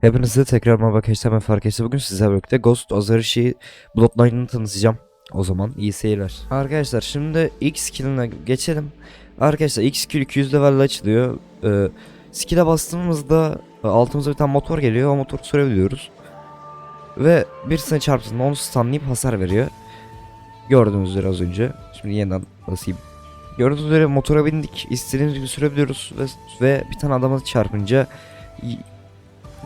Hepinize tekrar merhaba arkadaşlar ben Fark Eşte. Bugün sizlerle birlikte Ghost Azarishi Bloodline'ını tanıtacağım. O zaman iyi seyirler. Arkadaşlar şimdi ilk skill'ine geçelim. Arkadaşlar ilk skill 200 level'le açılıyor. Ee, skill'e bastığımızda e, altımıza bir tane motor geliyor. O motoru sürebiliyoruz. Ve birisine çarptığında onu stunlayıp hasar veriyor. Gördüğünüz üzere az önce. Şimdi yeniden basayım. Gördüğünüz üzere motora bindik. İstediğimiz gibi sürebiliyoruz. Ve, ve bir tane adama çarpınca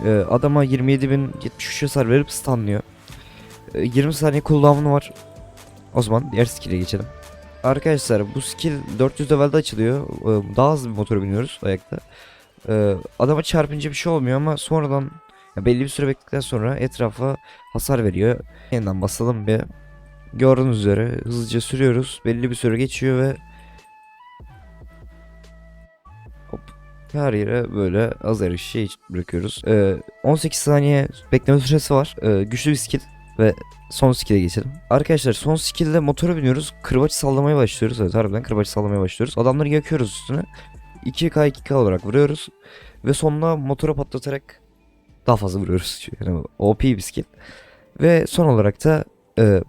ee, adama 27.073 hasar verip stunlıyor. Ee, 20 saniye cooldown'u var. O zaman diğer skill'e geçelim. Arkadaşlar bu skill 400 levelde açılıyor. Ee, daha hızlı bir motora biniyoruz ayakta. Ee, adama çarpınca bir şey olmuyor ama sonradan belli bir süre bekledikten sonra etrafa hasar veriyor. Yeniden basalım bir. Gördüğünüz üzere hızlıca sürüyoruz. Belli bir süre geçiyor ve. Her yere böyle azar şey bırakıyoruz. Ee, 18 saniye bekleme süresi var. Ee, güçlü bir skill ve son skill'e geçelim. Arkadaşlar son skill'de motora biniyoruz. Kırbaç sallamaya başlıyoruz. Evet harbiden kırbaç sallamaya başlıyoruz. Adamları yakıyoruz üstüne. 2K 2K olarak vuruyoruz. Ve sonunda motora patlatarak daha fazla vuruyoruz. Yani OP bir skill. Ve son olarak da e,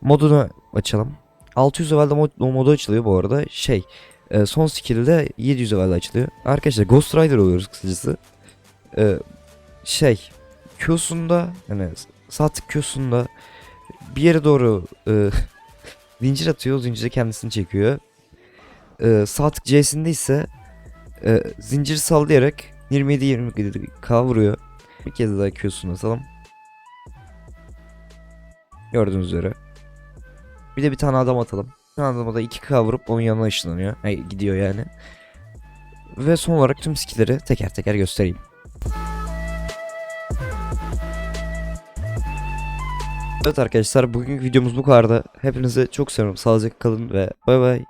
modunu açalım. 600 levelde mod, modu açılıyor bu arada. Şey e, son skill'de 700 levelde açılıyor. Arkadaşlar Ghost Rider oluyoruz kısacası. E, şey Q'sunda yani sağ tık Q'sunda bir yere doğru e, zincir atıyor. Zincire kendisini çekiyor. E, sağ tık C'sinde ise e, zincir sallayarak 27-20k vuruyor. Bir kez daha Q'sunu atalım. Gördüğünüz üzere. Bir de bir tane adam atalım. Bir tane adama da 2k vurup onun yanına ışınlanıyor. Ay, gidiyor yani. Ve son olarak tüm skill'leri teker teker göstereyim. Evet arkadaşlar bugünkü videomuz bu kadardı. Hepinize çok seviyorum. Sağlıcakla kalın ve bay bay.